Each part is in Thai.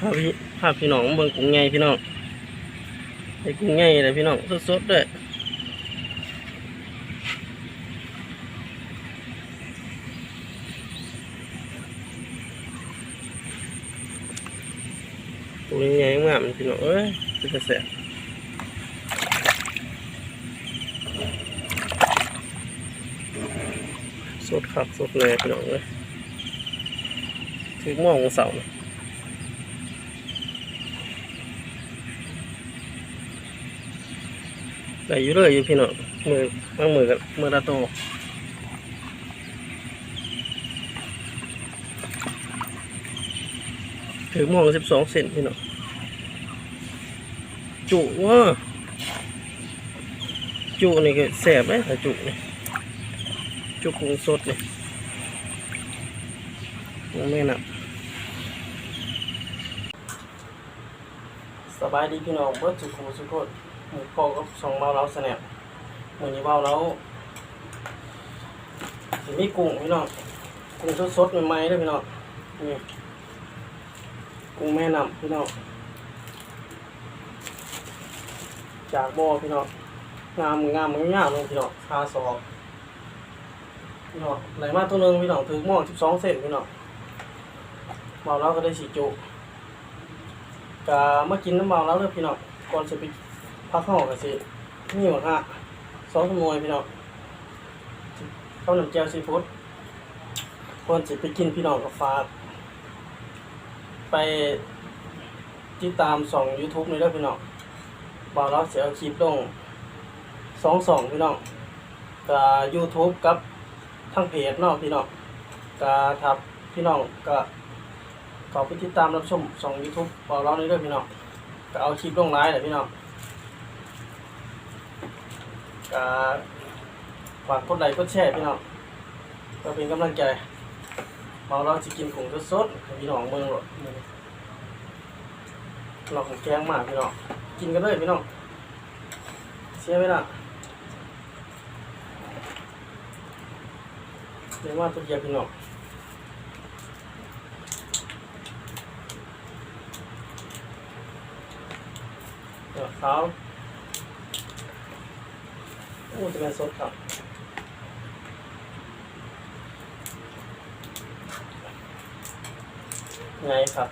พาพี่พาพี่น้องเบิ่งกุ้งใหญ่พี่น้องไอ้กุ้งใหญ่เลยพี่น้องสดๆด้วยกุ้งใหญ่มากมันพี่น้องเอ้ยเป็นกระแสบสดครับสดเลยพี่น้องเอ้ยถึงโมองเสาร์ ได้อยู่เลยอยู่พี่น้องมือบางมือกับมือละโตถึงมองสิบสองเซนพี่น้องจุว่าจุนี่ก็แสบไหมถ้าจุนี่จุกุ้งสดนี่ยังไม่หนักสบายดีพี่น้องเบิดสุขุมสุข โคตรหมูพอก็ส่งเมาแล้วสแนปมือนี้เมาแล้วสิมีกุ้งพี่น้องกุ้งสดๆใหม่ๆเด้อพี่น้องนี่กุ้งแม่น้ำพี่น้องจากบ่อพี่น้องงามงามงามงามเลยพี่น้องคาสอบพี่น้องไหลมาตัวนึงพี่น้องถึงหม้อสิบสองเซนพี่น้องเมาแล้วก็ได้สีจุกะมากินน้ำเมาแล้วเด้อพี่น้องก่อนจะไป พักห้องกันสินี่หมดฮะสองขโมยพี่น้องข้าวหนมเจียวซีฟู้ดควรจะไปกินพี่น้องกับฟากไปติดตามส่อง YouTube นี่ด้วยพี่น้องบอกแล้วเสียคลิปลงสองสองพี่น้องกับ YouTube กับทั้งเพจเนาะพี่น้องกับทับพี่น้องก็ขอไปติดตามรับชมส่อง YouTube บอกเรานี่ด้วยพี่น้องก็เอาคลิปลงไลน์เลยพี่น้อง ก็ฝากกดไลค์กดแชร์พี่น้องก็เป็นกำลังใจมาเราจะกินกุ้งสดๆพี่น้องเมืองหรอกเราของแกงมากพี่น้องกินกันเลยพี่น้องเสียเวลาเรียกว่าตัวเดียวพี่น้องเดี๋ยวเขา โอ้จะเป็นสดครับไงครับ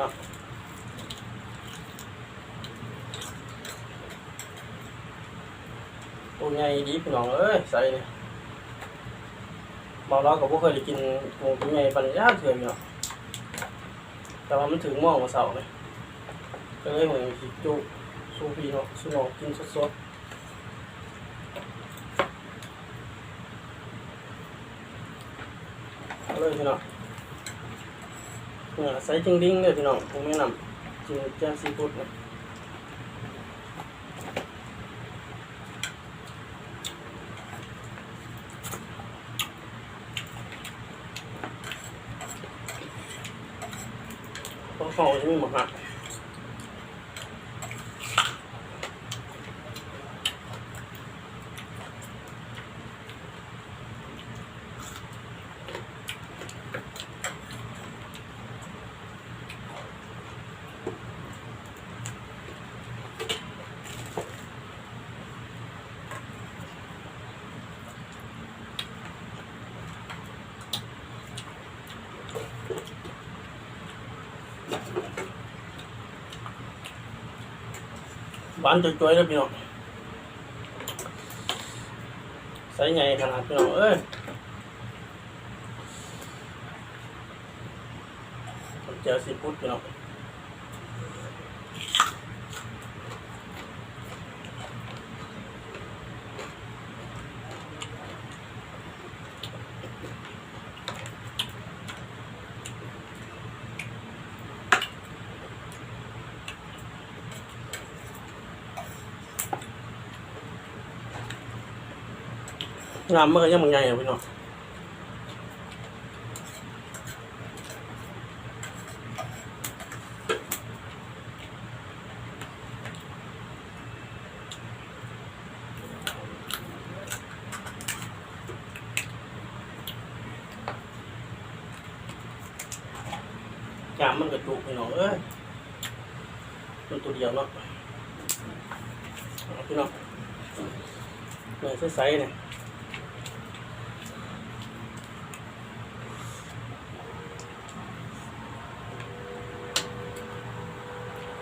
นาะตัวไงดีพี่น้องเอ้ยใส่เนี่ย บางเราก็บ่เคยได้กินกุ้งตัวใหญ่ปันยากเถื่อนเนาะแต่ว่ามันถึงหม้อมาเสาเลยก็เลยเหมือนกินจุสูพีเนาะสูนองกินสดๆเอาเลยพี่น้องเนี่ยใส่จริงดิ้งเลยพี่น้องผมไม่นำกินแกงซีฟู้ดเนี่ยต้องฟองจะ มีหมด หวานจ่อยๆเลยพี่น้องใส่ใหญ่ขนาดพี่น้องเอ้ยผมเจอซีฟู้ดพี่น้อง งามเมื่อยังมึงไงอะพี่น้องจามมันกระจุกพี่น้องเอ้ยมันตัวเดียวเนาะพี่น้องเนี่ยใสๆเนี่ย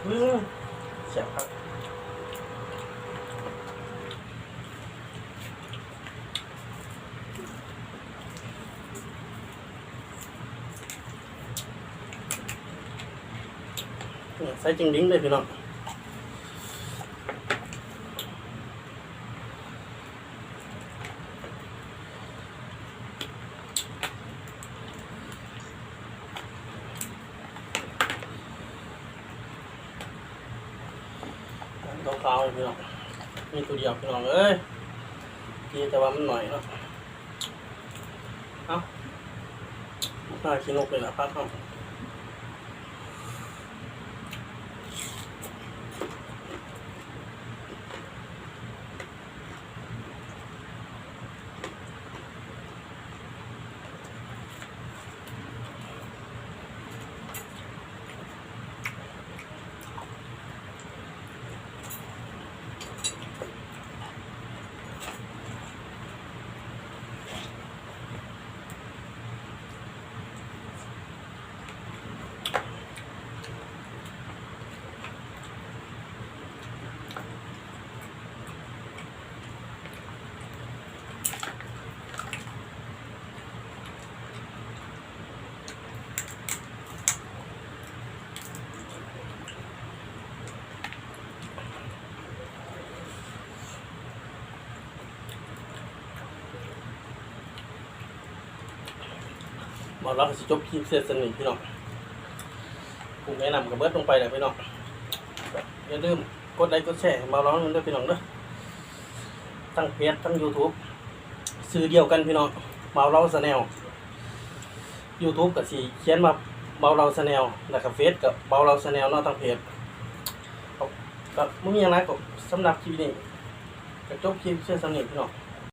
อืมแซ่บครับเนี่ยใส่จริงดิ้งเลยพี่น้อง ขาวๆพี่น้องมีตัวเดียวพี่น้องเอ้ยดีแต่ว่ามันหน่อยเนาะเอ้าหน้าขี้นกเลยนะพักเข้า บอกเราก็สิจบคลิปเสร็จสนิทพี่น้องผมแนะนำกับเบิร์ดลงไปเลยพี่น้องอย่าลืมกดไลค์กดแชร์มาล้อกันด้วยพี่น้องเด้อทั้งเพจทั้ง YouTube ซื้อเดียวกันพี่น้องเมาเราสแนล YouTube กับสีเขียนมาเบาเราสแนลแล้วก็เฟซกับเบาเราสแนลนาะทั้งเพจก็ไม่มีอะไรก็สำหรับคลิปนี้ก็จบคลิปเช่นสนิทพี่น้อง